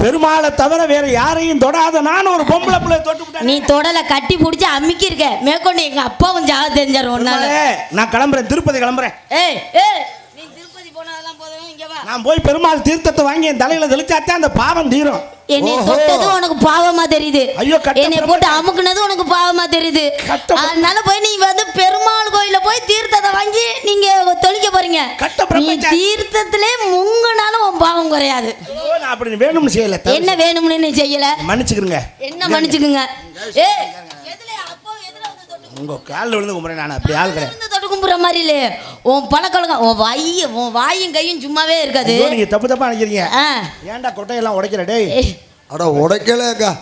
பெருமாளை தவிர வேற யாரையும் தொடாத நான் ஒரு பொம்பளை பிள்ளை தொட்டு நீ தொடல கட்டி பிடிச்சி அமுக்கி இருக்க மேற்கொண்டு எங்க அப்பாவும் ஜாக பெருமாளே, நான் கிளம்புறேன் திருப்பதி கிளம்புறேன். ஏய் ஏய் நீ திருப்பதி போனதெல்லாம் போதும் இங்க வா நான் போய் பெருமாள் தீர்த்தத்தை வாங்கி என் தலையில தெளிச்சாத்தான் அந்த பாவம் தீரும். என்னை. தொட்டது உனக்கு பாவமா தெரியுது. ஐயோ, என்னை போட்டு அமுக்குனது உனக்கு பாவமா தெரியுது. அதனால போய் நீ வந்து பெருமாள் கோயில போய் தீர்த்தத்தை வாங்கி நீங்க தொழிக்க போறீங்க. நீ. தீர்த்தத்திலே முங்குனாலும் உன் பாவம் குறையாது. அப்படி வேணும்னு செய்யல என்ன வேணும்னு நீ செய்யல? மன்னிச்சுக்கிறேங்க என்ன மன்னிச்சுக்குங்க? ஏய் எதுல அப்போ எதுல வந்து தொட்டு உங்க காலில் விழுந்து கும்பிட்றேன் நான். அப்படி ஆள் கிடையாது. தொட்டு கும்புற மாதிரி இல்லையே உன் பழக்கொழக்கம் உன் வாய் உன் வாயும் கையும் சும்மாவே இருக்காது. ஐயோ, நீங்க தப்பு தப்பா நினைக்கிறீங்க. ஆ. ஏன்டா கொட்டையெல்லாம் உடைக்கிற டேய்? ஏய், அட உடைக்கலக்கா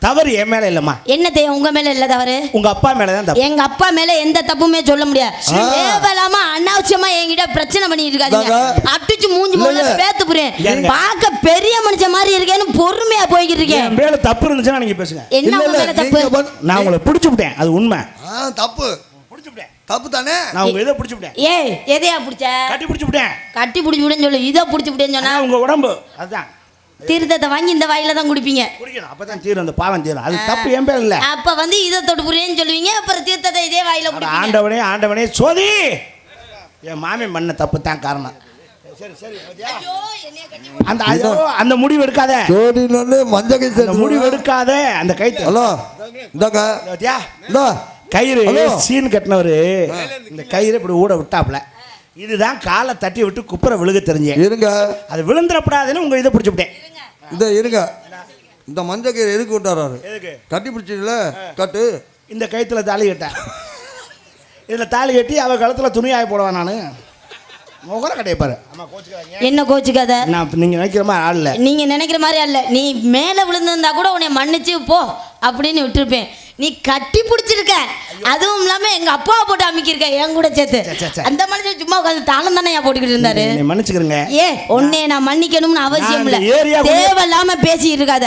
தவறு என் மேல இல்லம்மா. என்ன தெரியும் உங்க மேல இல்ல தவறு? உங்க அப்பா மேல தான் தப்பு. எங்க அப்பா மேல எந்த தப்புமே சொல்ல முடியாது. பிரச்சனை பண்ணிட்டு இருக்காதீங்க. அடிச்சு மூஞ்சி போல இல்லைங்க. பேத்து புரியேன் ஏங்க? பார்க்க பெரிய மனுஷன் மாதிரி இருக்கேன்னு பொறுமையா போய்கிட்டு இருக்கேன். என் மேல தப்பு இருந்துச்சுன்னா நீங்க பேசுங்க. என்ன மேல தப்பு? நீங்க பண்- நான் உங்களை பிடிச்சு விட்டேன். அது உண்மை. ஆ தப்பு. பிடிச்சு விட்டேன் தப்பு தானே? நான் உங்க இதை பிடிச்சு விட்டேன். ஏய் எதையா பிடிச்ச? கட்டி பிடிச்சு விட்டேன். கட்டி பிடிச்சி விடுன்னு சொல்லு. இதை பிடிச்சி விட்டேன்னு சொன்னா உங்க உடம்பு. அதுதான் தீர்த்தத்தை வாங்கி இந்த வாயில தான் குடிப்பீங்க. குடிக்கணும். அப்பதான் தீரும். அந்த பாவம் தீரும். அது தப்பு. என் பேர் இல்ல. அப்ப வந்து இதை தொட்டு புரியன்னு சொல்லுவீங்க. அப்புறம் தீர்த்தத்தை இதே வாயில ஆண்டவனே ஆண்டவனே சோதி! என் மாமி பண்ண தப்பு தான் காரணம் ஐயோ, என்னைய கட்டி அந்த ஐயோ, அந்த முடிவு எடுக்காத. ஜோடினு மஞ்ச கை அந்த முடிவு எடுக்காத அந்த கைத்து. ஹலோ பாத்தியா? இந்தா. கயிறு. சீன் கட்டினவரு. இந்த கயிறு இப்படி ஊட விட்டாப்ல இதுதான் காலை தட்டி விட்டு குப்புற விழுக தெரிஞ்சேன். இருங்க. அது விழுந்துடப்படாதுன்னு உங்க இதை பிடிச்சி விட்டேன். இந்த இருங்க. இந்த மஞ்ச கயிறு எதுக்கு எதுக்கு? கட்டி பிடிச்சிடல கட்டு. இந்த கயித்துல தாலி கட்டேன். இதுல தாலி கட்டி அவ கழுத்துல துணியாய போடுவேன் நான். முகர கடையப்பாரு என்ன கோச்சுக்காத? நான் நீங்க நினைக்கிற மாதிரி ஆள் இல்ல. நீங்க நினைக்கிற மாதிரி அல்ல நீ மேல விழுந்திருந்தா கூட உன்னை மன்னிச்சு போ அப்படின்னு விட்டுருப்பேன். நீ கட்டி பிடிச்சிருக்க. அதுவும் இல்லாம எங்க அப்பாவை போட்டு அமைக்கிருக்க என் கூட சேர்த்து. அந்த மனுஷன் சும்மா உட்காந்து தாளம் தானே போட்டுக்கிட்டு இருந்தாரு? மன்னிச்சுக்கிறேங்க ஏ உன்னை நான் மன்னிக்கணும்னு அவசியம் இல்ல. தேவையில்லாம பேசி இருக்காத.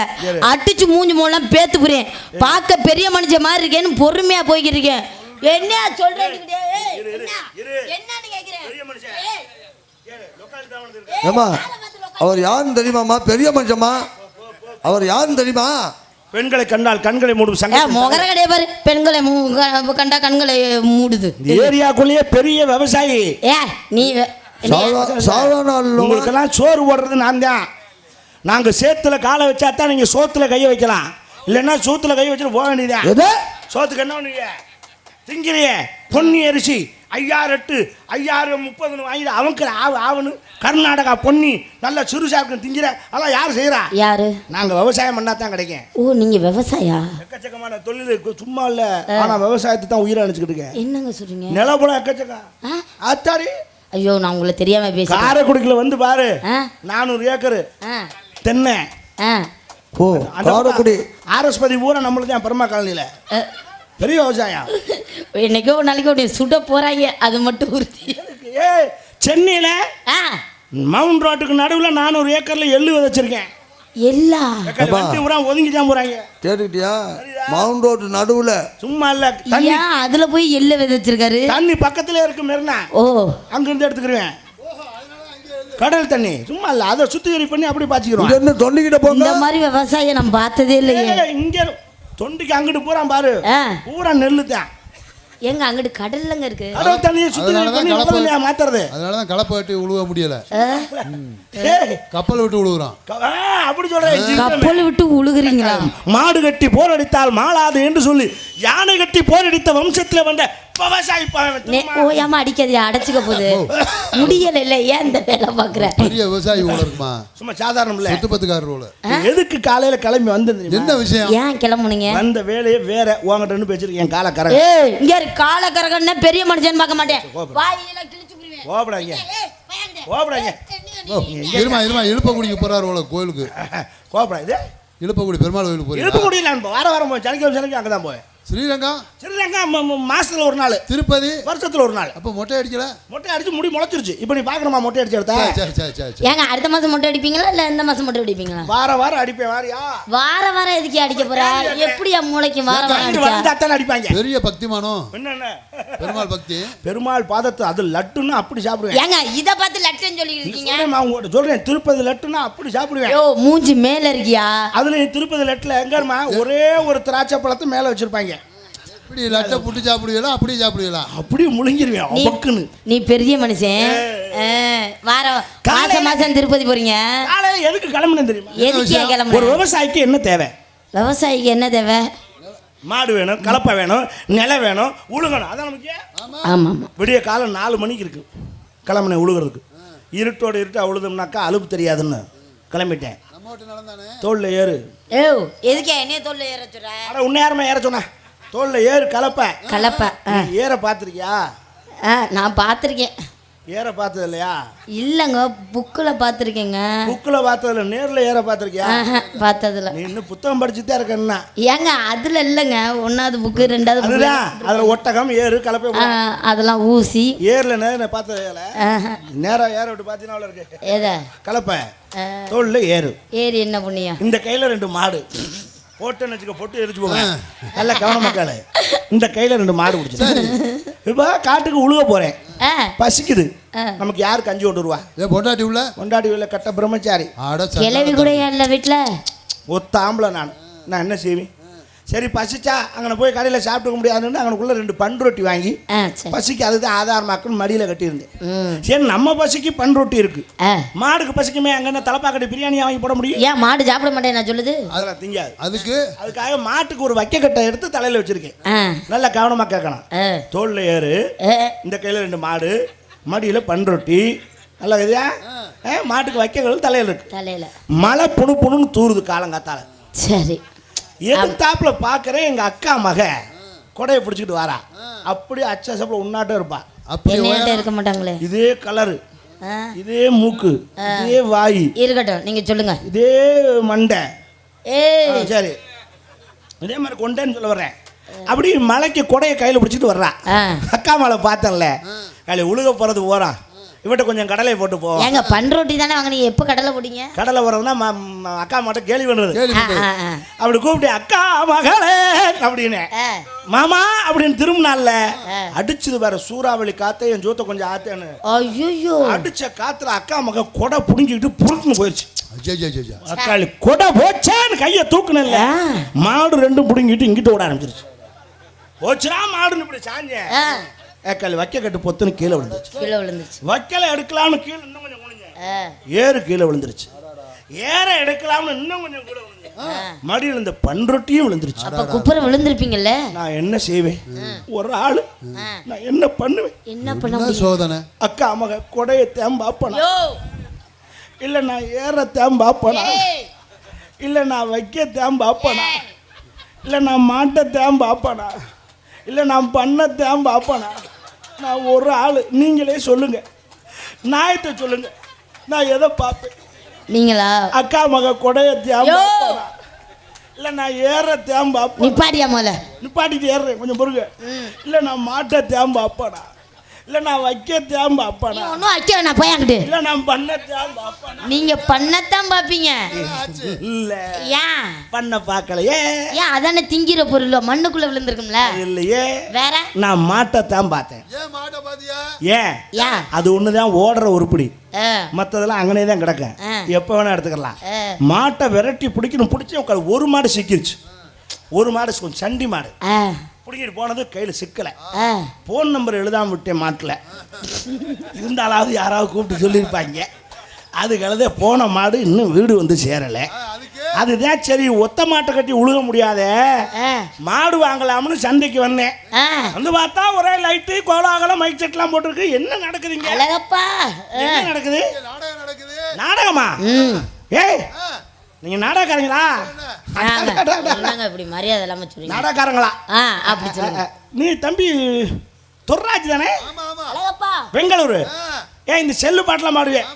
அடிச்சு மூஞ்சி மூலம் பேத்து புரியேன் பார்க்க பெரிய மனுஷன் மாதிரி இருக்கேன்னு பொறுமையா போய்கிட்டு இருக்கேன். என்ன? ஏய், ஏமா அவர் யாருன்னு தெரியுமாம்மா? பெரிய மனுஷம்மா? அவர் யாருன்னு தெரியுமா? பெண்களை கண்டால் கண்களை மூடும் சங்கம் முகர கிடையாது பாரு. பெண்களை கண்டா கண்களை மூடுது. ஏரியாக்குள்ளேயே பெரிய விவசாயி. ஏ நீ. உங்களுக்கெல்லாம் சோறு போடுறது நான் தான். நாங்க சேத்துல காலை வச்சா தான் நீங்க சோத்துல கையை வைக்கலாம். இல்லைன்னா சோத்துல கை வச்சுட்டு போக வேண்டியதான் சோத்துக்கு என்ன பண்ணுவீங்க? திங்கிறியே பொன்னி அரிசி ஐயாயிரம் எட்டு ஐயாயிரம் முப்பதுன்னு வாங்கி அவங்க ஆவு ஆவணு கர்நாடகா பொன்னி நல்ல சிறுசாக்கு திங்கிற அதெல்லாம் யார் செய்யறா யாரு? நாங்க விவசாயம் பண்ணா தான் கிடைக்கும். ஓ நீங்க விவசாயா? எக்கச்சக்கமான தொழில் இருக்கு, சும்மா இல்ல. ஆனா விவசாயத்தை தான் உயிரை அணைச்சிக்கிட்டு இருக்கேன். என்னங்க சொல்றீங்க? நிலப்புலம் எக்கச்சக்கம்? அத்தாடி ஐயோ நான் உங்களை தெரியாம பேசுறேன் காரைக்குடிக்குள்ள வந்து பாரு. நானூறு ஏக்கரு. தென்னை. ஓ காரக்குடி. ஆர்எஸ்பதி பூரா நம்மளுக்கு தான் பெருமா காலனியில். பெரிய விவசாயம் என்னைக்கோ ஒரு நாளைக்கு உன்னை சுட போறாங்க அது மட்டும் உறுதி. ஏ சென்னையில் ஆ. மவுண்ட் ரோட்டுக்கு நடுவில் நானூறு ஏக்கரில் எள்ளு விதைச்சிருக்கேன். எல்லா அப்பா. ஒதுங்கி தான் போகிறாங்க கேட்டுக்கிட்டியா? மவுண்ட் ரோடு நடுவில். சும்மா இல்லை தண்ணி. ஏன் அதுல போய் எள்ள விதைச்சிருக்காரு. தண்ணி பக்கத்துல இருக்கு மெரினா. ஓ. அங்கிருந்து எடுத்துக்கிருவேன். கடல் தண்ணி. சும்மா இல்லை அதை சுத்திகரி பண்ணி அப்படி பாய்ச்சிக்கிறோம் இருந்து தொண்டிக்கிட்ட போங்க இந்த மாதிரி விவசாயம் நான் பார்த்ததே இல்லையே. ஏய், இங்க தொண்டிக்கு அங்கிட்டு பூரா பாரு. பூரா நெல்லு தான் எங்க அங்கிட்டு கடல்லங்க இருக்கு? கடல் தண்ணியை உடனே மாத்துறது அதனால தான் கலப்பை விட்டு உழுவ முடியல. கப்பல் விட்டு ஆ, அப்படி சொல்றேன். கப்பல் விட்டு உழுகுறீங்களா? மாடு கட்டி போரடித்தால் மாளாது என்று சொல்லி யானை கட்டி போரடித்த வம்சத்தில் வந்த விவசாயி? ஓயாம அடிக்காதே அடைச்சுக்க போகுது. முடியல இல்ல ஏன் இந்த வேலை பாக்குற? பெரிய விவசாயி ஊழல் இருக்குமா? சும்மா சாதாரணம் இல்ல சொத்து பத்துக்காரர் ஊழல் எதுக்கு காலையில கிளம்பி வந்தது? என்ன விஷயம்? ஏன் கிளம்புனீங்க? வந்த வேலையே வேற. உங்ககிட்ட இருந்து பேசிருக்கேன் என் காலை கரை ஏய் இங்க இரு, கால கரகன்னா பெரிய மனுஷன் பார்க்க மாட்டேன். வாயெல்லாம் கிழிச்சு புடுவேன். வாயாங்கிட்ட. கோபடாங்க ஓ, இருமா இருமா இழுப்பக்குடிக்கு போறாரு உள்ள கோயிலுக்கு. கோபடா இது இழுப்பக்குடி பெருமாள் கோயிலுக்கு இழுப்பு போறீங்க முடியல நான் வார வாரம் போய் சனிக்கிழமை சனிக்கிழமை அங்கே தான் போய் ஸ்ரீரங்கம்? ஸ்ரீரங்கம் மாசத்துல ஒரு நாள். திருப்பதி? வருஷத்துல ஒரு நாள். அப்ப மொட்டை அடிக்கல? மொட்டை அடிச்சு முடி முளைச்சிருச்சு. இப்போ நீ பார்க்கணுமா மொட்டை அடிச்சு எடுத்தா? சரி சரி சரி ஏங்க அடுத்த மாசம் மட்டும் அடிப்பீங்களா இல்ல இந்த மாசம் மட்டும் அடிப்பீங்களா? வார வாரம் அடிப்பேன் வாரியா? வார வாரம் எதுக்கு அடிக்க போறா? எப்படியா மூளைக்கு வார வாரம் அடிச்சா? வந்தா தானே அடிப்பாங்க? பெரிய பக்திமானோ? என்னென்ன? பெருமாள் பக்தி. பெருமாள் பாதத்தை அது லட்டுன்னு அப்படி சாப்பிடுவேன். ஏங்க இத பார்த்து லட்டுன்னு சொல்லிட்டு இருக்கீங்க? சொல்றேன், நான் சொல்றேன். திருப்பதி லட்டுன்னா அப்படி சாப்பிடுவேன். யோ மூஞ்சி மேல இருக்கியா? அதுல திருப்பதி லட்டுல எங்கம்மா ஒரே ஒரு திராட்சை பழத்தை மேல வச்சிருப்பாங்க. இப்படி லட்டை புட்டு சாப்பிடுவீங்களா அப்படியே சாப்பிடுவீங்களா அப்படியே முழுங்கிருவேன் நீ பக்குன்னு நீ பெரிய மனுஷன். ஆ, வாரம் மாசம் மாசம் திருப்பதி போறீங்க? காலையில எதுக்கு கிளம்புனேன் தெரியுமா? எதுக்கே ஒரு கிளம்புற விவசாயிக்கு என்ன தேவை? விவசாயிக்கு என்ன தேவை? மாடு வேணும் கலப்பை வேணும் நிலம் வேணும் உழுகணும். அதான் நமக்கு ஆமா. ஆமா விடிய காலம் நாலு மணிக்கு இருக்கு. கிளம்புனேன் உழுகிறதுக்கு. இருட்டோட இருட்டா உழுதும்னாக்கா அலுப்பு தெரியாதுன்னு கிளம்பிட்டேன். நம்ம வீட்டு நடந்தானே தோல்ல ஏறு. ஏ எதுக்கே என்னைய தோல்ல ஏற சொல்ற? அட உன்னையாரமா ஏற சொன்ன? தோல்ல ஏறு கலப்பை. கலப்ப ஏற பார்த்துருக்கியா? ஆ நான் பார்த்துருக்கேன். ஏற பார்த்தது இல்லையா? இல்லைங்க புக்கில் பார்த்துருக்கேங்க. புக்கில் பார்த்ததில்ல நேரில் ஏற பார்த்துருக்கியா? பார்த்ததில்ல நீ இன்னும் புத்தகம் படிச்சுட்டே இருக்கன்னா ஏங்க அதில் இல்லைங்க ஒன்றாவது புக்கு ரெண்டாவது அதுதான் அதில் ஒட்டகம் ஏறு கலப்பை அதெல்லாம் ஊசி. ஏரில் நேரம் பார்த்தது இல்லை. நேராக ஏற விட்டு பார்த்தீங்கன்னா அவ்வளோ இருக்கு. எதை? கலப்பை. ஆ, தோல்ல ஏறு. ஏறி என்ன புண்ணியம்? இந்த கையில் ரெண்டு மாடு. போட்டுன்னு வச்சுக்க பொட்டு எரிச்சு போங்க. நல்ல கவனம் மக்களே. இந்த கையில் ரெண்டு மாடு பிடிச்சி இப்போ காட்டுக்கு உழுக போகிறேன் பசிக்குது. நமக்கு யார் கஞ்சி கொண்டு வருவா? ஏன் பொண்டாட்டி உள்ள? கொண்டாடி வீட்டில் கட்ட பிரம்மச்சாரி. ஆட கிளவி கூட இல்லை வீட்டில் ஒத்த ஆம்பளை நான். நான் என்ன செய்வேன்? சரி பசிச்சா அங்கே போய் கடையில் சாப்பிட்டுக்க முடியாதுன்னு அங்கனுக்குள்ள ரெண்டு பன் ரொட்டி வாங்கி பசிக்கு அதுதான் ஆதாரமாக்குன்னு மடியில் கட்டியிருந்தேன். சரி நம்ம பசிக்கு பன் ரொட்டி இருக்கு. மாடுக்கு பசிக்குமே அங்கே என்ன தலப்பாக்கட்டி பிரியாணி வாங்கி போட முடியும்? ஏன் மாடு சாப்பிட மாட்டேன் நான் சொல்லுது? அதெல்லாம் திங்காது. அதுக்கு? அதுக்காக மாட்டுக்கு ஒரு வைக்கக்கட்டை எடுத்து தலையில் வச்சிருக்கேன். நல்லா கவனமாக கேட்கணும். தோல்ல ஏறு. ஏ, இந்த கையில் ரெண்டு மாடு. மடியில் பன் ரொட்டி. நல்லா ஏ, மாட்டுக்கு வைக்கங்கள் தலையில் இருக்கு. தலையில். மழை புணு புணுன்னு தூருது காலங்காத்தால. சரி. எதிர்த்தாப்புல பார்க்குறேன் எங்கள் அக்கா மக. கொடையை பிடிச்சிக்கிட்டு வரா. அப்படியே அச்சசப்பில் உன்னாட்டம் இருப்பா. அப்படி இருக்க மாட்டாங்களே? இதே கலரு. இதே மூக்கு. இதே வாய். இருக்கட்டும் நீங்கள் சொல்லுங்க. இதே மண்டை. ஏய். ஆ, சரி. இதே மாதிரி கொண்டேன்னு சொல்ல வர்றேன். அப்படி மலைக்கு கொடையை கையில் பிடிச்சிட்டு வர்றா. அக்கா மலை பார்த்தேன்ல. கையில் உழுக போகிறது போகிறான் இவட்ட கொஞ்சம் கடலை போட்டு போ. ஏங்க பன் ரொட்டி தானே வாங்கினீங்க? எப்போ கடலை போட்டீங்க? கடலை போகிறதுனா அக்கா மட்டும் கேள்வி ஆ அப்படி கூப்பிட்டு அக்கா மகளே அப்படின்னு. மாமா அப்படின்னு திரும்பினால. அடிச்சது வேற சூறாவளி காத்து என் ஜோத்த கொஞ்சம் ஆத்தேன்னு. ஐயோ அடிச்ச காத்துல அக்கா மக கொடை புடுங்கிக்கிட்டு புடுக்குன்னு போயிடுச்சு ஐயா ஐயா ஐயா அக்காளி கொடை போச்சேன்னு கையை தூக்குனல்ல ஆ. மாடு ரெண்டும் புடுங்கிட்டு இங்கிட்டு ஓட ஆரம்பிச்சிருச்சு. போச்சுடா மாடுன்னு இப்படி சாஞ்சேன். ஆ ஏக்காளி வைக்க கட்டு பொத்துன்னு கீழே விழுந்துச்சு கீழே விழுந்துச்சு வைக்கல எடுக்கலாம்னு கீழே இன்னும் கொஞ்சம் குனிஞ்சேன் ஏறு கீழே விழுந்துருச்சு. ஏற எடுக்கலாம்னு இன்னும் கொஞ்சம் கூட விழுந்தேன். மடியில் இந்த பன்ரொட்டியும் விழுந்துருச்சு. அப்போ குப்புற விழுந்திருப்பீங்கல்ல? நான் என்ன செய்வேன்? ஒரு ஆளு நான் என்ன பண்ணுவேன்? என்ன பண்ண சோதனை? அக்கா மக கொடையை தேம்பாப்பனா யோ! இல்லை நான் ஏற தேம்பாப்பனா ஏய்! இல்லை நான் வைக்க தேம்பாப்பனா இல்லை நான் மாட்டை தேம்பாப்பனா இல்லை நான் பண்ண தேம்பாப்பனா நான் ஒரு ஆள். நீங்களே சொல்லுங்க. நாயத்தை சொல்லுங்க. நான் எதை பார்ப்பேன்? நீங்களா? அக்கா மக கொடையை தேம்பாப்பனா இல்லை நான் ஏற தேம்பாப்பா நிப்பாடியா முதல்ல நிப்பாட்டிட்டு ஏறுறேன். கொஞ்சம் பொறுங்க. இல்லை நான் மாட்டை தேம்பாப்பனா இல்லை நான் வைக்க தேம்பாப்பனா நீ ஒன்றும் வைக்க வேணாம் போய் அங்கிட்டு. இல்லை நான் பண்ண தேம்பாப்பனா நீங்க பண்ணத்தான் பாப்பீங்க இல்லை. ஏன்? பண்ண பார்க்கலையே. ஏன் அதானே திங்கிற பொருள்? மண்ணுக்குள்ள விழுந்திருக்கும்ல. இல்லையே. வேற? நான் மாட்டை தான் பார்த்தேன். ஏன் மாட்ட பாத்தியா? ஏன்? ஏன்? அது ஒன்று தான் ஓடுற உருப்படி மற்றதெல்லாம் அங்கனே தான் கிடக்கும். எப்போ வேணா எடுத்துக்கலாம். மாட்டை விரட்டி பிடிக்கணும் பிடிச்சி உட்காரு. ஒரு மாடு சிக்கிருச்சு. ஒரு மாடு கொஞ்சம் சண்டி மாடு. பிடிக்கிட்டு போனது கையில் சிக்கலை. ஃபோன் நம்பர் எழுதாம விட்டேன் மாட்டில். இருந்தாலாவது யாராவது கூப்பிட்டு சொல்லியிருப்பாங்க. அது கழுத போன மாடு இன்னும் வீடு வந்து சேரலை. அதுதான் சரி ஒத்த மாட்டை கட்டி உழுக முடியாதே. மாடு வாங்கலாம்னு சந்தைக்கு வந்தேன். வந்து பார்த்தா ஒரே லைட்டு கோலாகலம் மைக் செட்லாம் போட்டிருக்கு. என்ன நடக்குதுங்க. என்ன நடக்குது? நாடகம் ஏய் நீங்க நாடகாரங்களா என்னங்க இப்படி மரியாதை இல்லாம சொல்றீங்க? நாடகாரங்களா அப்படி சொல்லுங்க. நீ தம்பி துர்ராஜ் தானே? அழகப்பா. பெங்களூரு. ஏன் இந்த செல்லு பாட்டெல்லாம் மாடுவேன்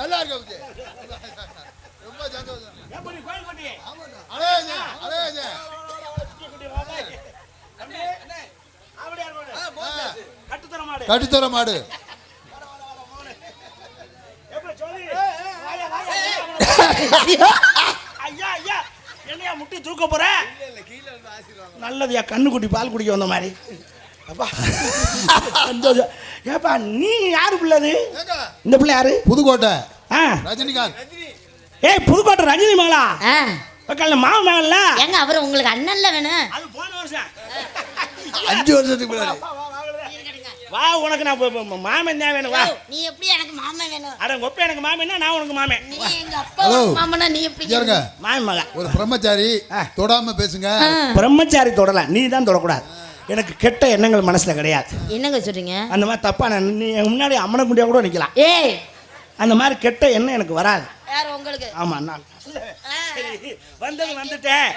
நல்லா இருக்கு ரொம்ப சந்தோஷம். எப்படி கோயில் கொட்டி அழகா கட்டுத்தர மாடு. ஐயா ஐயா என்னையா முட்டி தூக்க போற? நல்லதுயா கண்ணுக்குட்டி பால் குடிக்க வந்த மாதிரி. அப்பா சந்தோஷம் ஏப்பா நீ யாரு பிள்ளை அது? இந்த பிள்ளை யாரு? புதுக்கோட்டை. ஆ. ரஜினிகாந்த். ஏய் புதுக்கோட்டை ரஜினி மகளா? பக்கத்துல மாமன் மகள்ல? ஏங்க அவர் உங்களுக்கு அண்ணன்ல வேணும். அது போன வருஷம். அஞ்சு வருஷத்துக்கு முன்னாடி. வா உனக்கு நான் மாமன் தான் வேணும் வா. நீ எப்படி எனக்கு மாமன் வேணும்? அட ஒப்ப எனக்கு மாமன்னா நான் உனக்கு மாமன். நீ எங்க அப்பா. மாமனா நீ எப்படி இருங்க. மாமன் மகன் ஒரு பிரம்மச்சாரி. தொடாம பேசுங்க. பிரம்மச்சாரி தொடலாம் நீ தான் தொடக்கூடாது. எனக்கு கெட்ட எண்ணங்கள் மனசுல கிடையாது. என்னங்க சொல்றீங்க? அந்த மாதிரி தப்பா நான் நீ முன்னாடி அம்மனை குண்டியா கூட நிக்கலாம். ஏய். அந்த மாதிரி கெட்ட எண்ணம் எனக்கு வராது. யார் உங்களுக்கு? ஆமா நான். சரி, வந்தது வந்துட்டேன்.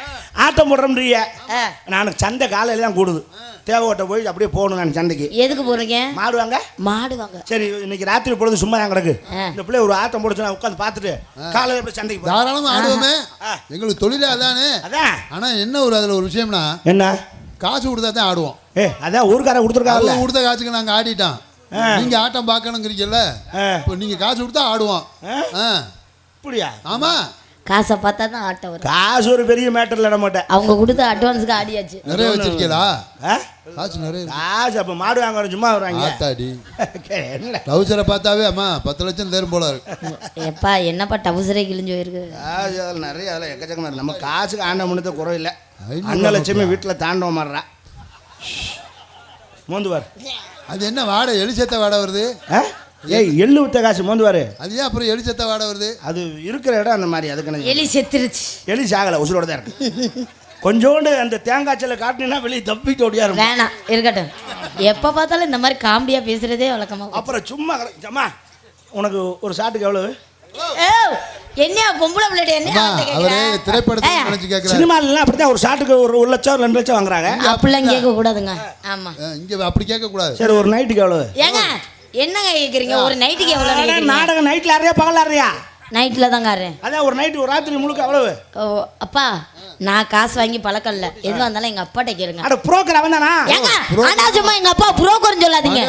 ஆட்டம் போடுறோம்ன்றீங்க ஆ. நான் சந்தை காலையில தான் கூடுது தேவகோட்டை போய் அப்படியே போகணும் நான் சந்தைக்கு எதுக்கு போறீங்க? மாடு வாங்க. மாடு வாங்க சரி இன்னைக்கு ராத்திரி பொழுது சும்மா தான் கிடக்கு. இந்த பிள்ளை ஒரு ஆட்டம் போடுச்சு நான் உட்காந்து பார்த்துட்டு காலையில எப்படி சந்தைக்கு போறேன். தாராளமா ஆடுவோமே. எங்களுக்கு தொழிலே அதானே. அதான். ஆனா என்ன ஒரு அதுல ஒரு விஷயம்னா என்ன? காசு கொடுத்தா தான் ஆடுவோம். ஏ அதான் ஊருக்கார கொடுத்துருக்காங்கல்ல அவங்க கொடுத்த காசுக்கு நாங்க ஆடிட்டோம். நீங்க ஆட்டம் பார்க்கணுங்கிறீங்கல்ல. இப்போ நீங்க காசு கொடுத்தா ஆடுவோம். இப்படியா ஆமா. காசை பார்த்தா தான் ஆட்டம் வரும். காசு ஒரு பெரிய மேட்டர்ல நம்மகிட்ட. அவங்க கொடுத்த அட்வான்ஸுக்கு ஆடியாச்சு. நிறைய வச்சிருக்கீங்களா? காசு நிறைய. காசு அப்ப மாடு வாங்க சும்மா வருவாங்க. ஆத்தாடி. என்ன டவுசரை பார்த்தாவே அம்மா பத்து லட்சம் தேரும் போல இருக்கு. எப்பா என்னப்பா டவுசரே கிழிஞ்சு போயிருக்கு? காசு அதில் நிறைய அதில் எக்கச்சக்கமாக இருக்கு. நம்ம காசுக்கு ஆண்ட முன்னத்தை குறையில்லை ஐநூறு அன்னலட்சுமி வீட்டில் தாண்டவ மாறுறா மோந்துவார். அது என்ன வாடை எலிச்சத்த வாடை வருது? ஆ? ஏய் எள்ளு வித்த காசு மோந்துவார். அது ஏன் அப்புறம் எலிச்சத்த வாடை வருது? அது இருக்கிற இடம் அந்த மாதிரி அதுக்கு எனக்கு எலி செத்துருச்சு. எலி சாகலை உசுரோட தான் இருக்கு. கொஞ்சோண்டு அந்த தேங்காய் செல்ல காட்டினா வெளியே தப்பிட்டு ஓடியா இருக்கும். வேணாம் இருக்கட்டும். எப்போ பார்த்தாலும் இந்த மாதிரி காமெடியா பேசுறதே வழக்கமா போச்சு. அப்புறம் சும்மா. அம்மா உனக்கு ஒரு ஷாட்டுக்கு எவ்வளவு? ஏய், என்னையா பொம்பளை பிள்ளைட என்ன சினிமாலலாம் அப்படித்தான் ஒரு ஷாட்டுக்கு ஒரு ஒரு லட்சம் ரெண்டு லட்சம் வாங்குறாங்க. அப்படிலாம் கேட்க கூடாதுங்க ஆமா இங்க அப்படி கேட்க கூடாது சரி ஒரு நைட்டுக்கு எவ்வளவு? ஏங்க என்னங்க கேக்குறீங்க? ஒரு நைட்டுக்கு கேக்குறீங்க நாடகம் நைட்ல ஆறியா பகல் ஆறியா நைட்ல தான் காரேன் அதான் ஒரு நைட்டு ஒரு ராத்திரி முழுக்க எவ்வளவு ஓ அப்பா நான் காசு வாங்கி பழக்கம் இல்ல. எதுவா இருந்தாலும் எங்க அப்பாட்ட கேளுங்க. அட புரோக்கர் அவன் தானா? ஆனா சும்மா எங்க அப்பா புரோக்கர்னு சொல்லாதீங்க.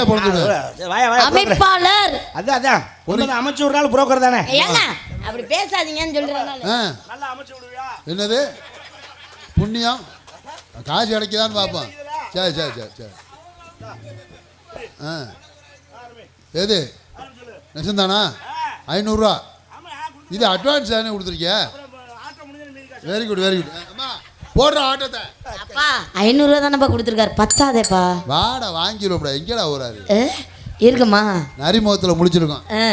அமைப்பாளர். அதான் அதான். ஒரு அமைச்சு ஒரு நாள் புரோக்கர் தானே. ஏங்க அப்படி பேசாதீங்கன்னு சொல்றேன் ஆ, நல்லா அமைச்சு விடுவியா? என்னது? புண்ணியம்? காசு கிடைக்குதான்னு பார்ப்போம். சரி சரி சரி சரி. ஆ. எது? நெசந்தானா? ஐநூறுரூவா இது அட்வான்ஸ் தானே கொடுத்துருக்கிய? வெரி குட் வெரி குட் அம்மா போடுற ஆட்டத்தை. அப்பா ஐநூறுரூவா தானேப்பா கொடுத்துருக்காரு. பத்தாதேப்பா. வாடா வாங்கிடுவோம்டா எங்கடா ஏ, இருக்குமா? நரிமுகத்தில் முடிச்சிருக்கோம். ஆ,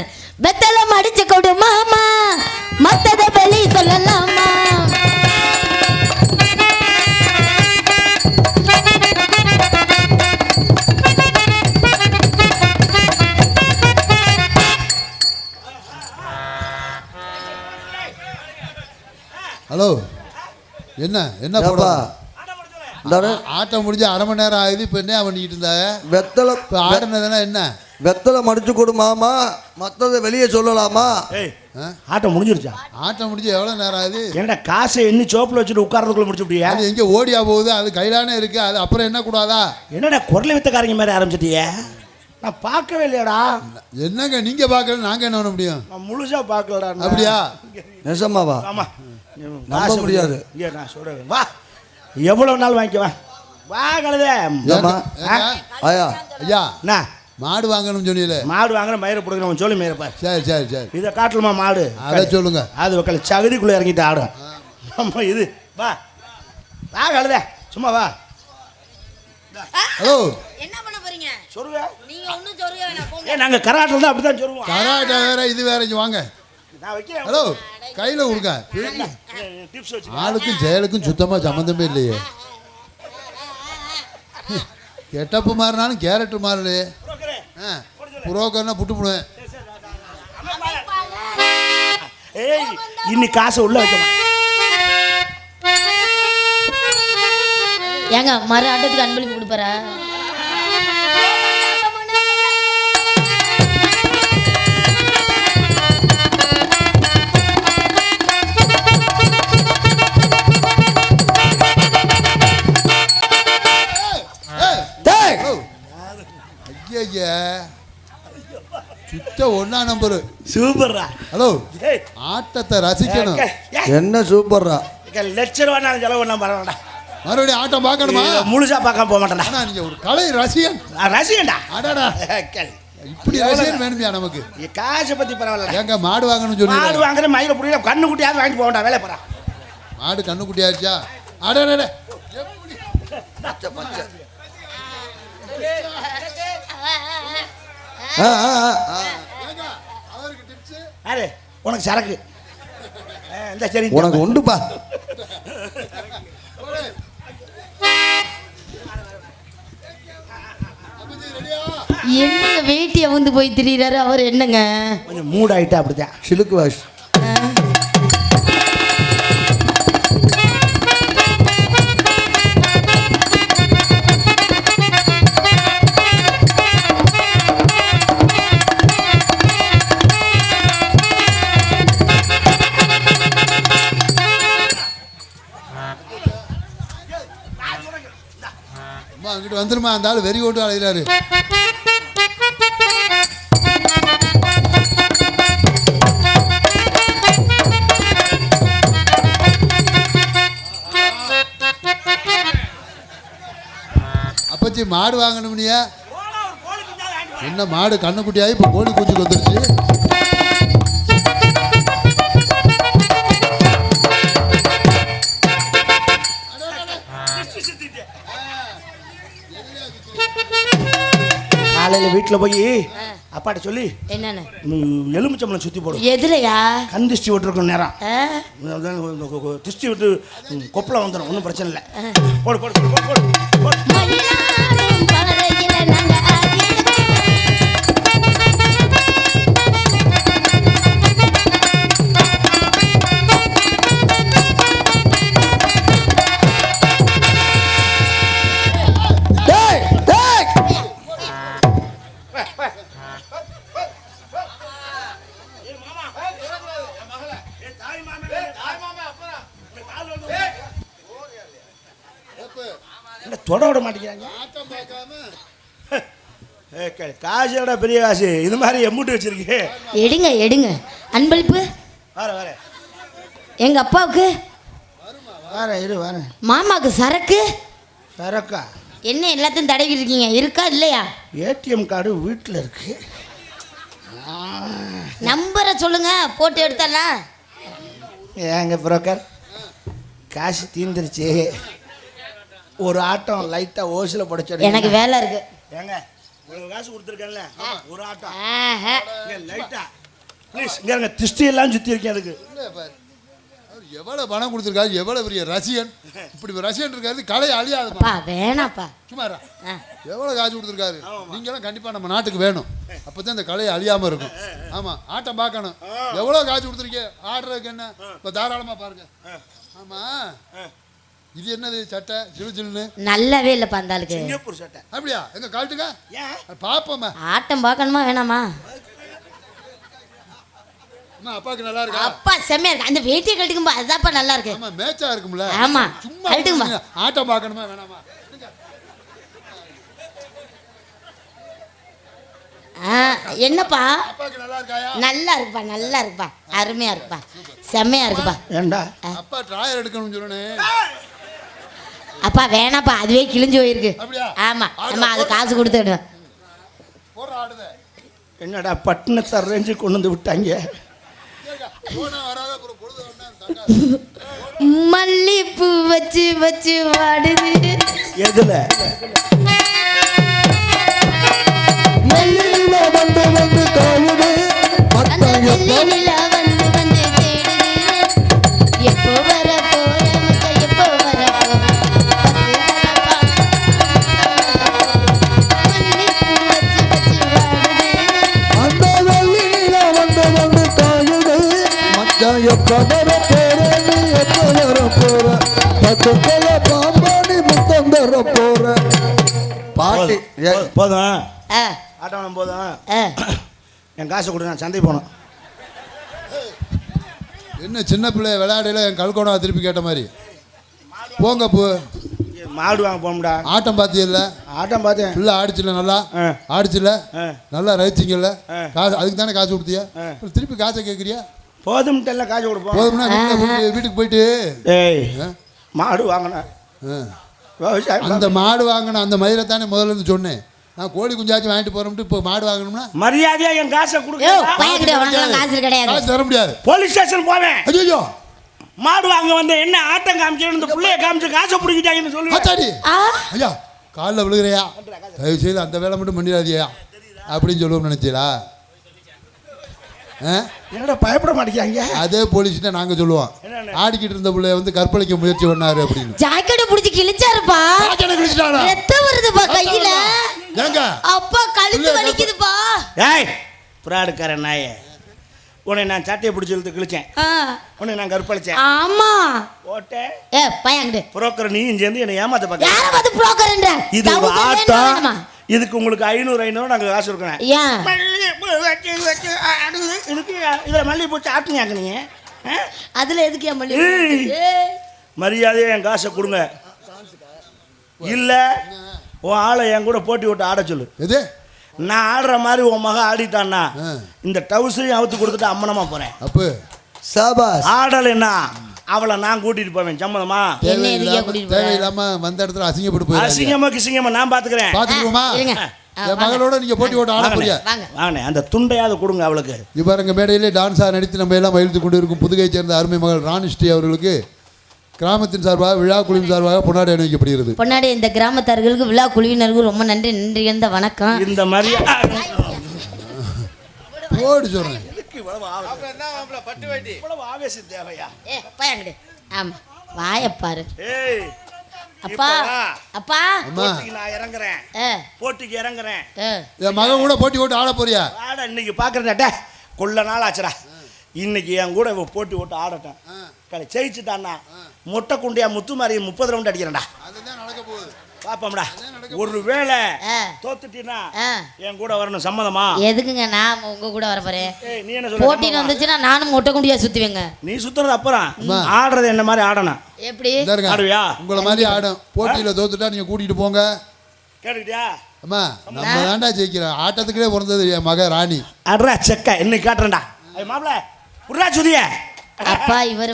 வெத்தலம் அடிச்சு கொடு மாமா. மத்தத வெளி சொல்லலாமா. என்ன என்ன போட ஆட்டம் முடிஞ்சு அரை மணி நேரம் ஆகுது இப்போ என்ன பண்ணிக்கிட்டு இருந்தா? வெத்தலை இப்போ ஆடினதுனா என்ன? வெத்தலை மடிச்சு கொடு மாமா மற்றதை வெளியே சொல்லலாமா? ஆட்டம் முடிஞ்சிருச்சா? ஆட்டம் முடிஞ்சு எவ்வளோ நேரம் ஆகுது? ஏன்டா காசை எண்ணி சோப்புல வச்சுட்டு உட்கார்றதுக்குள்ள முடிச்சு விட்டியா அது எங்கே ஓடியா போகுது? அது கையிலானே இருக்கு. அது அப்புறம் என்ன கூடாதா? என்னடா குரலை வித்தக்காரங்க மாதிரி ஆரம்பிச்சிட்டியே? நான் பார்க்கவே இல்லையாடா. என்னங்க நீங்க பார்க்கல நாங்க என்ன பண்ண முடியும்? நான் முழுசா பார்க்கலடா. அப்படியா? நெசமாவா? ஆமா. நம்ப முடியாது. இங்க நான் சொல்றேன். வா. எவ்வளவு நாள் வாங்கிக்க வா. வா கழுதே? ஆயா. ஐயா. என்ன? மாடு வாங்கணும்னு சொன்னீங்களே. மாடு வாங்குற மயிரை பிடிக்கணும். சொல்லி மயிரை பாரு. சரி சரி சரி. இதை காட்டலுமா மாடு? அதை சொல்லுங்க. அது உக்கால சகதிக்குள்ள இறங்கிட்டு ஆடும் ஆமா இது. வா. வா கழுத. சும்மா வா. ஹலோ. என்ன பண்ண போறீங்க? சொல்லுங்க. நீங்க ஒண்ணும் சொல்லுங்க வேணாம். ஏ நாங்க கராட்டில் தான் அப்படிதான் சொல்லுவோம். கராட்டா வேற இது வேற வாங்க. ஹலோ கையில கொடுங்க. ஆளுக்கும் செயலுக்கும் சுத்தமா சம்மந்தமே இல்லையே. கெட்டப்பு மாறினாலும் கேரட்டு மாறலையே ஆ புரோக்கர்னா புட்டு போடுவேன் ஏய் இன்னைக்கு காசை உள்ள வைக்க. ஏங்க மறு ஆட்டத்துக்கு அன்பளிப்பு கொடுப்பாரா? ஆட்டம் ஒன்னா நம்பரு. சூப்பர்ரா. ஹலோ ஆட்டத்தை ரசிக்கணும். என்ன சூப்பர்ரா? லட்சம் ரூபா நான் செலவு பண்ண பரவாயில்ல மறுபடியும் ஆட்டம் பார்க்கணுமா? முழுசா பார்க்க போக மாட்டேன்டா. ஆனா நீங்க ஒரு கலை ரசிகன். நான் ரசிகண்டா அடடா. இப்படி ரசிகன் வேணுமியா நமக்கு? காசை பத்தி பரவாயில்ல. ஏங்க மாடு வாங்கணும்னு மாடு சொல்லி வாங்குற மயில புரியல கண்ணு குட்டியாவது வாங்கிட்டு போகண்டா வேலை போறா. மாடு கண்ணுக்குட்டி ஆயிடுச்சா அடடட ஆ, ஆ, ஆ, ஆ. யாரு? உனக்கு சரக்கு. இந்த சரி உனக்கு உண்டுப்பா. என்னங்க வேட்டியை வந்து போய் திரியிறாரு? அவர் என்னங்க? கொஞ்சம் மூட் ஆயிட்டா அப்படிதான் சிலுக்கு வாஷ் வந்துருமா? அந்த ஆள் வெறி ஓட்டு அழைகிறாரு அப்பச்சி மாடு வாங்கணும்னியா. என்ன மாடு கண்ணுக்குட்டியாகி இப்போ கோழி குஞ்சுக்கு வந்துருச்சு. வீட்டுல போய் அப்பாட்ட சொல்லி என்னன்னு? ம், எலுமிச்சம்பழம் சுத்தி போடு. எதுலையா? கண் திருஷ்டி விட்டுருக்கும் நேரம்? திருஷ்டி விட்டு கொப்பளம் வந்துடும் ஒன்றும் பிரச்சனை இல்லை. போடு போடு போடு போடு, போடு தொட விட மாட்டேங்கிறாங்க. காசோட பெரிய காசு? இது மாதிரி எம்மூட்டு வச்சிருக்கு. எடுங்க எடுங்க. அன்பளிப்பு. வர வர எங்க அப்பாவுக்கு? வர இரு வர மாமாக்கு சரக்கு? சரக்கா? என்ன எல்லாத்தையும் தடவிட்டு இருக்கீங்க? இருக்கா இல்லையா? ஏடிஎம் கார்டு வீட்டில் இருக்கு. நம்பரை சொல்லுங்க போட்டு எடுத்துடலாம். ஏங்க புரோக்கர் காசு தீந்துருச்சு. ஒரு ஆட்டம் லைட்டாக ஓசில் புடைச்சிடு எனக்கு வேலை இருக்கு. ஏங்க இவ்வளவு காசு கொடுத்துருக்கேன்ல? ஒரு ஆட்டம். லைட்டா ப்ளீஸ் இங்க இருங்க திருஷ்டி எல்லாம் சுற்றி இருக்கேன் அதுக்கு அவர் எவ்வளவு பணம் கொடுத்துருக்காரு எவ்வளவு பெரிய ரசிகன். இப்படி ஒரு ரசிகன் இருக்காரு கலை அழியாதுமா. அப்பா வேணாப்பா சும்மாரா ஆ. எவ்வளோ காசு கொடுத்துருக்காரு? நீங்களும் கண்டிப்பாக நம்ம நாட்டுக்கு வேணும். அப்போ தான் இந்த கலை அழியாமல் இருக்கும். ஆமாம் ஆட்டம் பார்க்கணும். எவ்வளோ காசு கொடுத்துருக்கீங்க? ஆடுறதுக்கு என்ன? இப்போ தாராளமாக பாருங்க. ஆமாம் இது என்னது சட்டை? சிலு சிலுன்னு நல்லாவே இல்லைப்பா அந்த ஆளுக்கு. சிங்கப்பூர் சட்டை. அப்படியா? எங்க கழட்டுங்க ஏன்? பார்ப்போம்மா ஆட்டம் பார்க்கணுமா வேணாமா? அம்மா அப்பாவுக்கு நல்லா இருக்கா? அப்பா செம்மையா இருக்கு? அந்த வேட்டியை கழட்டுக்கும்பா அதுதான்ப்பா நல்லா இருக்கு. ஆமா மேட்சா இருக்கும்ல? ஆமா. சும்மா கழட்டுங்கம்மா. கொடுங்க. ஆட்டம் பார்க்கணுமா வேணாமா? ஆ என்னப்பா? அப்பாவுக்கு நல்லா இருக்காயா? நல்லா இருக்குப்பா நல்லா இருக்குப்பா. அருமையா இருக்குப்பா. செம்மையா இருக்குப்பா. ஏண்டா? அப்பா ட்ராயர் எடுக்கணும்னு சொல்லணும் அப்பா வேணாப்பா அதுவே கிழிஞ்சு போயிருக்கு? ஆமா ஆமா அது காசு கொடுத்துடுவேன் என்னடா பட்டினத்தார் ரேஞ்சு கொண்டு வந்து விட்டாங்க. போனா வராத அப்புறம் பொழுது வந்தா தங்காது. மல்லிப்பூ வச்சு வச்சு வாடுது. எதுல? வெள்ளியில வந்து வந்து காயுது பத்து கொல பாம்பாடி முத்தம் தர போற. பாட்டி ஏ, போதும், போதும். ஆ. ஆட்டம் போதும். ஆ. என் காசை கொடு நான் சந்தை போகணும். என்ன சின்ன பிள்ளை விளையாடையில என் கல்கோணா திருப்பி கேட்ட மாதிரி? போங்க போ. மாடு வாங்க போகணும்டா. ஆட்டம் பார்த்தியல்ல ஆட்டம் பார்த்தேன். பிள்ளை ஆடிச்சுல நல்லா. ஆடிச்சுல? ஆ. நல்லா ரசிச்சிங்கல்ல. காசு அதுக்கு தானே காசு கொடுத்தியா? திருப்பி காசை கேட்குறியா போதும்ட்டு எல்லாம் காசு கொடுப்போம். போதும்னா வீட்டுக்கு போயிட்டு ஏய். ஆ? மாடு வாங்கினேன். விவசாயம் அந்த மாடு வாங்கணும் அந்த மயிரை தானே முதல்ல இருந்து சொன்னேன். நான் கோழி குஞ்சாச்சும் வாங்கிட்டு போறோம்ட்டு இப்போ மாடு வாங்கணும்னா? மரியாதையா என் காசை கொடுக்க காசு தர முடியாது. போலீஸ் ஸ்டேஷன் போவேன். ஐயோ மாடு வாங்க வந்த என்ன ஆட்டம் காமிச்சு இந்த புள்ளைய காமிச்சு காசை பிடிக்கிட்டாங்கன்னு சொல்லி ஐயா காலில் விழுகிறையா? தயவு செய்து அந்த வேலை மட்டும் பண்ணிடாதியா அப்படின்னு சொல்லுவோம் நினைச்சீங்களா? என்னடா பயப்பட மாட்டேங்கிறாங்க அதே போலீஸ்கிட்ட நாங்கள் சொல்லுவோம்? ஆடிக்கிட்டு இருந்த பிள்ளைய வந்து கற்பழிக்க முயற்சி பண்ணாரு அப்படின்னு. ஜாக்கெட்டை பிடிச்சி கிழிச்சாருப்பா. ஜாக்கெட்டை கிழிச்சிட்டானா? ரத்தம் வருதுப்பா கையில. ஏங்க? அப்பா கழுத்து வலிக்குதுப்பா. ஏய் புறாடுக்கார நாயே. உன்னை நான் சட்டையை பிடிச்சி இழுத்து கிழிச்சேன். உன்னை நான் கற்பழிச்சேன் ஆமா. ஓட்டேன் ஏ பையன்கிட்ட புரோக்கர் நீயும் சேர்ந்து என்னை ஏமாத்த பார்க்க யார புரோக்கர்ன்ற இது ஆட்டம்? இதுக்கு உங்களுக்கு ஐநூறு ஐநூறு நாங்கள் காசு இருக்கிறேன் ஏன் இதுக்கு இதில் மல்லி பூச்சி ஆட்டுங்க நீங்க ஆ? அதுல எதுக்கு என் மல்லி ஏய். ஏய். மரியாதையா என் காசை கொடுங்க. இல்லை உன் ஆளை என் கூட போட்டி விட்டு ஆட சொல்லு. எது? நான் ஆடுற மாதிரி உன் மக ஆடிட்டான்னா. இந்த டவுசரையும் அவுத்து கொடுத்துட்டு அம்மனமா போறேன். அப்பு சாபாஸ் ஆடலைன்னா அவளை நான் கூட்டிட்டு போவேன் சம்மதமா? தேவையில்லாம வந்த இடத்துல அசிங்கப்பட்டு போயிடாதீங்க. அசிங்கமா கிசிங்கமா நான் பாத்துக்கிறேன். என் மகளோட நீங்க போட்டி போட்டு ஆட வாங்கண்ணே அந்த துண்டையாவது கொடுங்க அவளுக்கு. இவருங்க மேடையிலே டான்ஸாக நடித்து நம்ம எல்லாம் மகிழ்ந்து கொண்டு இருக்கும் புதுகையைச் சேர்ந்த அருமை மகள் ராணிஸ்ரீ அவர்களுக்கு கிராமத்தின் சார்பாக விழா குழுவின் சார்பாக பொன்னாடி அணிவிக்கப்படுகிறது பொன்னாடி இந்த கிராமத்தார்களுக்கு விழா குழுவினருக்கு ரொம்ப நன்றி நன்றி இருந்த வணக்கம். இந்த மாதிரி போடு சொல்றேன். ஆமா வாயப்பாரு ஏய் அப்பா. அப்பா. நான் இறங்குறேன். போட்டிக்கு இறங்குறேன். என் மகன் கூட போட்டி போட்டு ஆட போறியா? ஆட இன்னைக்கு பாக்குறேன்டா கொள்ள நாள் ஆச்சுடா. இன்னைக்கு என் கூட இவ போட்டி போட்டு ஆடட்டும். கலை ஜெயிச்சுட்டான்னா மொட்டை குண்டியா முத்து மாதிரி முப்பது ரவுண்ட் அடிக்கிறேன்டா. அதுதான் நடக்க போகுது. பாப்போம்டா. ஒரு வேளை ஆ. என் கூட வரணும் சம்மதமா? எதுக்குங்க நான் உங்க கூட வர போறேன்? நீ என்ன போட்டின்னு வந்துச்சுன்னா நானும் மொட்டை குண்டியா சுத்துவேங்க. நீ சுத்துறது அப்புறம். ஆடுறது என்ன மாதிரி ஆடணும்? எப்படி? ஆடுவியா? உங்களை மாதிரி ஆடும். போட்டியில் தோத்துட்டா நீங்க கூட்டிட்டு போங்க. கேட்டுக்கிட்டியா? அம்மா நம்ம தாண்டா ஜெயிக்கிறோம். ஆட்டத்துக்குள்ளே பிறந்தது என் மக ராணி. அட்ரா செக்க இன்னைக்கு காட்டுறேன்டா. ஐய் புர்ரா சுதிய அப்பா இவர்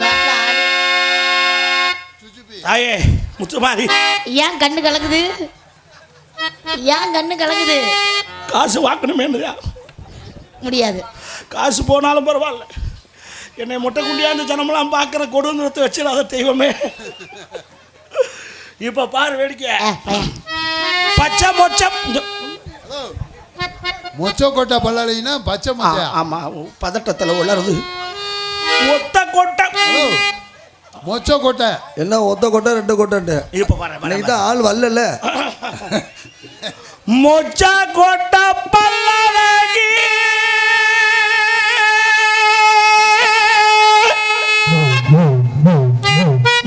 தாயே முத்து மாதிரி ஏன் கண்ணு கலங்குது? ஏன் கண்ணு கலங்குது? காசு வாக்கணுமேனுதா முடியாது. காசு போனாலும் பரவாயில்ல. என்னை முட்டை குண்டியா இந்த ஜனமெல்லாம் பார்க்குற கொடுந்துரத்தை வச்சிடாத தெய்வமே. இப்போ பாரு வேடிக்கை பச்சை மொச்சம். மொச்ச கொட்டை பல்லாளின்னா பச்சை மொச்சையா ஆமாம் பதட்டத்தில் உளருது. ஒத்த கொட்டை மொச்ச கொட்டை என்ன ஒத்த கொட்டை ரெண்டு கொட்டை இப்போ இன்னைக்கு தான் ஆள் வரல மொச்ச கொட்டை பல்லழகி.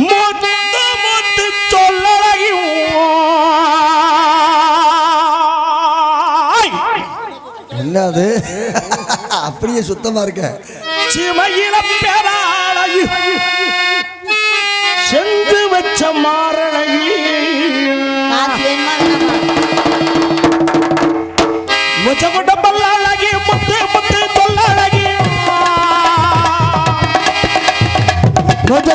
முத்து முத்து சொல்லழகி என்ன அது அப்படியே சுத்தமா இருக்க. சிமையில பெறாழகி செந்து வச்ச மாரழகி காசு வேணுமா வேணாமா முச்ச பல்லழகி முத்து முத்து சொல்லழகி மொத்த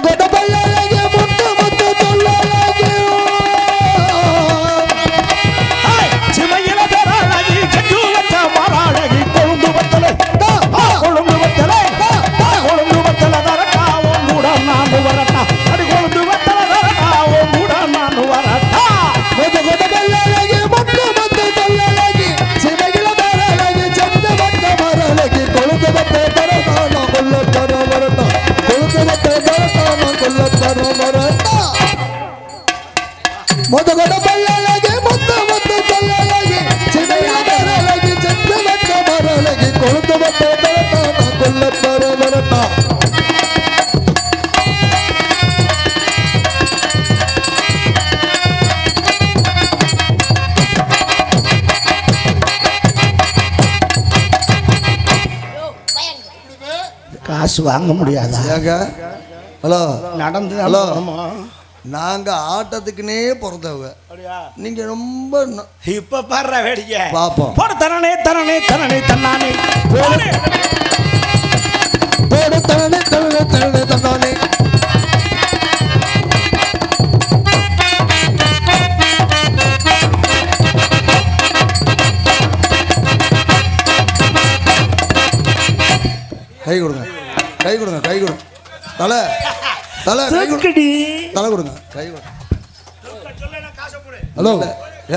காசு வாங்க முடியாதா? ஏங்க ஹலோ நடந்து ஹலோ. நாங்க ஆட்டத்துக்குனே பிறந்தவங்க. அப்படியா? நீங்க ரொம்ப இப்ப பாடுற வேடிக்கை. பாப்போம். போட தரணே தரணே தரணே தன்னானே. போடு. போடு. தரணே தரணே தரணே தன்னானே. கை கொடுங்க. கை கொடுங்க கை கொடுங்க தலை தலை கை கொடுங்க தலை கொடுங்க கை கொடுங்க ஹலோ.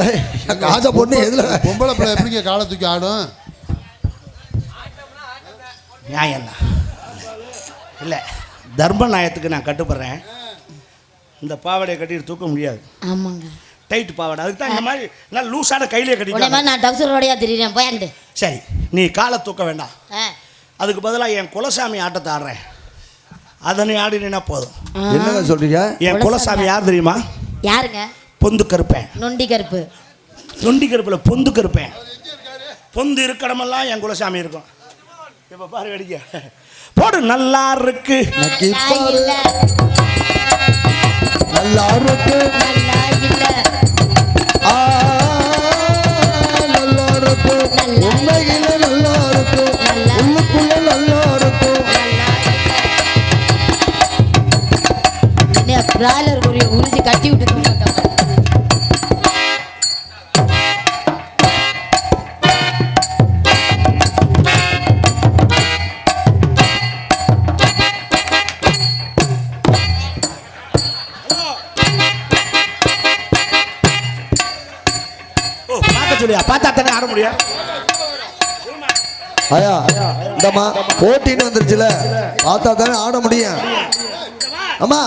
ஏய் காசை போட்டு எதுல? பொம்பளை பிள்ளை எப்படிங்க காலை தூக்கி ஆடும்? நியாயம் தான் இல்லை தர்ம நியாயத்துக்கு நான் கட்டுப்படுறேன். இந்த பாவாடையை கட்டிட்டு தூக்க முடியாது. ஆமாங்க. டைட் பாவாடை. அதுக்கு தான் இந்த மாதிரி நல்லா லூஸான கையிலே மாதிரி நான் டவுசரோடையா திரியிறேன். போயாண்டு சரி நீ காலை தூக்க வேண்டாம். ஆ. அதுக்கு பதிலாக என் குலசாமி ஆட்டத்தை ஆடுறேன். அதை நீ ஆடினா போதும். என்னங்க சொல்றீங்க? என் குலசாமி யார் தெரியுமா? யாருங்க? பொந்து கருப்பேன். நொண்டி கருப்பு. நொண்டி கருப்பில் பொந்து கருப்பேன். பொந்து இருக்கடமெல்லாம் என் குலசாமி இருக்கும். இப்போ பாரு வெடிக்க. போடு நல்லா இருக்கு. நல்லா இருக்கு. நல்லா இல்ல. நல்லா இருக்கு. நல்லா பிராய்லர் குறிய உறிஞ்சி கட்டி விட்டு தூங்க சொல்லியா? பார்த்தா தானே ஆட முடியும். ஐயா இந்தம்மா போட்டின்னு வந்துருச்சுல. பார்த்தா தானே ஆட முடியும். அம்மா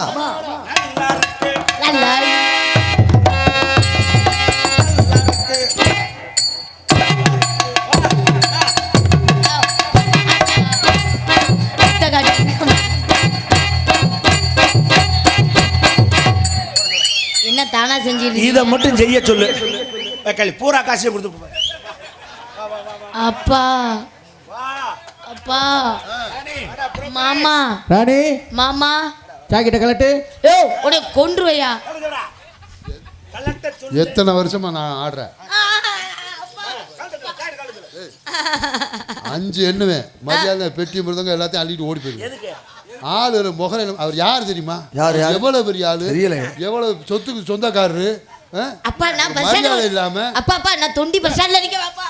என்ன தானா செஞ்சிருக்கீங்க இதை மட்டும் செய்ய சொல்லு. களி பூரா காசையும் கொடுத்து போ. அப்பா. அப்பா. மாமா. ராணி. மாமா. ஜாக்கெட்டை கலட்டு யோ உடைய கொன்றுவையா? எத்தனை வருஷமா நான் ஆடுறேன்? அஞ்சு எண்ணுவேன். மரியாதை பெட்டி மிருதங்க எல்லாத்தையும் அள்ளிட்டு ஓடி போயிடுவேன். ஆளு ஒரு முகர அவர் யார் தெரியுமா? யார்? எவ்வளவு பெரிய ஆளு? தெரியலையே. எவ்வளவு சொத்துக்கு சொந்தக்காரரு? ஆ? அப்பா நான் பஸ் இல்லாம. அப்பா அப்பா நான் தொண்டி பஸ் ஸ்டாண்ட்ல நிக்க வாப்பா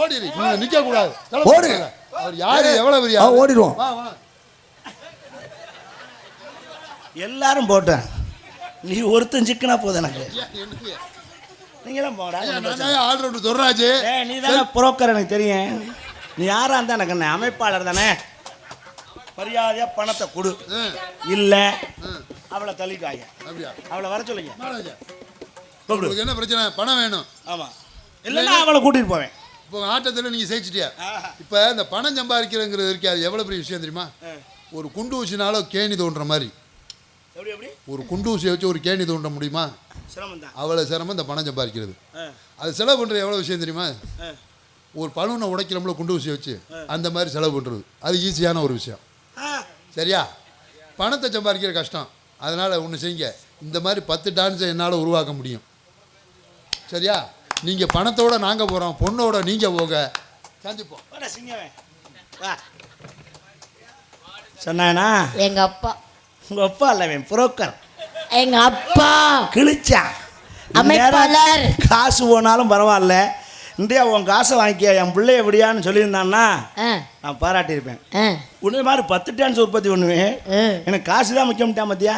ஓடிடு. நிக்க கூடாது ஓடு. அவர் யாரு? எவ்வளவு பெரிய? ஓடிடுவோம். எல்லாரும் போட்டேன். நீ ஒருத்தன் சிக்கனா போதும் எனக்கு. நீங்களும் போடா ஆல்ரவுண்டர் துர்ராஜ் நீ தானே புரோக்கர் எனக்கு தெரியும். நீ யாரா இருந்தா எனக்கு என்ன அமைப்பாளர் தானே? மரியாதையா பணத்தை கொடு. இல்ல அவளை தள்ளிட்டாங்க. அப்படியா? அவளை வர சொல்லுங்க. என்ன பிரச்சனை? பணம் வேணும். ஆமா. இல்லைன்னா அவளை கூட்டிட்டு போவேன். இப்போ ஆட்டத்தில் நீங்கள் ஜெயிச்சிட்டியா? இப்போ இந்த பணம் சம்பாதிக்கிறங்கிறது இருக்கே அது எவ்வளோ பெரிய விஷயம் தெரியுமா? ஒரு குண்டு ஊசினால கேணி தோன்ற மாதிரி. ஒரு குண்டு ஊசியை வச்சு ஒரு கேணி தோன்ற முடியுமா? அவ்வளோ சிரமம் இந்த பணம் சம்பாதிக்கிறது. அது செலவு பண்ணுறது எவ்வளோ விஷயம் தெரியுமா? ஒரு பலூனை உடைக்கிறோம்ல குண்டு ஊசியை வச்சு அந்த மாதிரி செலவு பண்ணுறது அது ஈஸியான ஒரு விஷயம். சரியா? பணத்தை சம்பாதிக்கிற கஷ்டம். அதனால் ஒன்று செய்யுங்க. இந்த மாதிரி பத்து டான்ஸை என்னால் உருவாக்க முடியும். சரியா? நீங்கள் பணத்தோட நாங்கள் போகிறோம் பொண்ணோட நீங்கள் போக சந்திப்போம் சொன்னானா? எங்க அப்பா. உங்க அப்பா இல்ல புரோக்கர். எங்க அப்பா. கிழிச்சான் அமைப்பாளர். காசு போனாலும் பரவாயில்ல. இந்தியா உன் காசை வாங்கிக்க என் பிள்ளை எப்படியான்னு சொல்லியிருந்தான்னா நான் பாராட்டியிருப்பேன். உன்னை மாதிரி பத்து டான்ஸ் உற்பத்தி பண்ணுவேன் எனக்கு காசு தான் முக்கியம்ட்டா மத்தியா.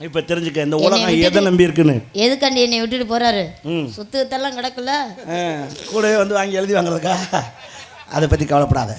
இப்போ தெரிஞ்சுக்க இந்த உலகம் எதை நம்பி இருக்குன்னு. எதுக்காண்டி என்னை விட்டுட்டு போறாரு? ம். சொத்து கித்தெல்லாம் கிடக்குல்ல கூடவே வந்து வாங்கி எழுதி வாங்குறதுக்கா? அதை பற்றி கவலைப்படாத.